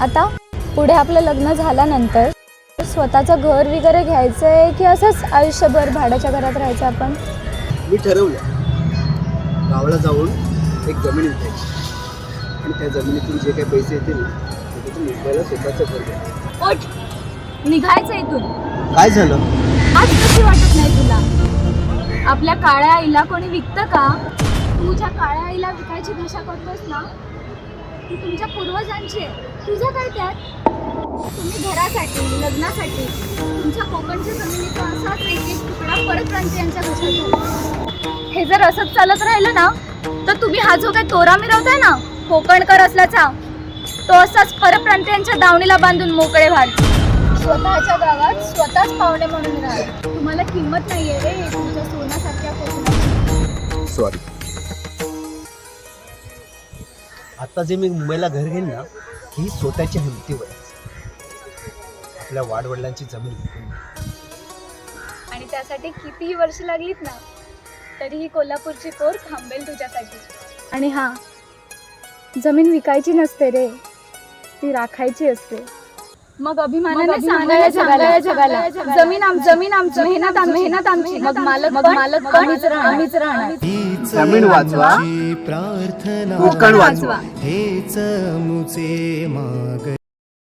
आता पुढे आपलं लग्न झाल्यानंतर स्वतःचं घर वगैरे घ्यायचं आहे की असंच आयुष्यभर भाड्याच्या घरात राहायचं आपण? मी ठरवलं. गावाला जाऊन एक जमीन विकायची. आणि त्या जमिनीतून जे काही पैसे येतील त्याच्यातून मुंबईला स्वतःचं घर घ्यायचं. ओठ निघायचं इथून. काय झालं? आज कशी वाटत नाही तुला? आपल्या काळ्या आईला कोणी विकतं का? तू ज्या काळ्या आईला विकायची भाषा करतोस ना ती तुमच्या पूर्वजांची आहे. तुझं काय त्यात? तुम्ही घरासाठी लग्नासाठी तुमच्या कोकणच्या जमिनीचा असाच एक एक तुकडा परप्रांतीयांच्या घशात घालता. हे जर असंच चालत राहिलं ना तर तुम्ही हा जो काय तोरा मिरवताय ना कोकणकर असल्याचा तो असाच परप्रांतीयांच्या दावणीला बांधून मोकळे व्हाल. स्वतःच्या गावात स्वतःच पाहुणे म्हणून राहा तुम्हाला किंमत नाहीये रे तुमच्या सोन्यासारख्या कोकणाची सॉरी आता जे मी मुंबईला घर घेईन ना ही स्वतःच्या हिमतीवर. आपल्या वाडवडिलांची जमीन. आणि त्यासाठी कितीही वर्ष लागलीत ना तरीही कोल्हापूरची पोर थांबेल तुझ्यासाठी आणि हा जमीन विकायची नसते रे ती राखायची असते मग अभिमानाने सांगाया जगाला जगाला जमीन आम जमीन आमची मेहनत आम मेहनत आमची. मग मालक मग मालक आम्हीच राहणार. आम्हीच राहणार. जमीन वाचवा. प्रार्थना. कोकण वाचवा. हेच मुचे माग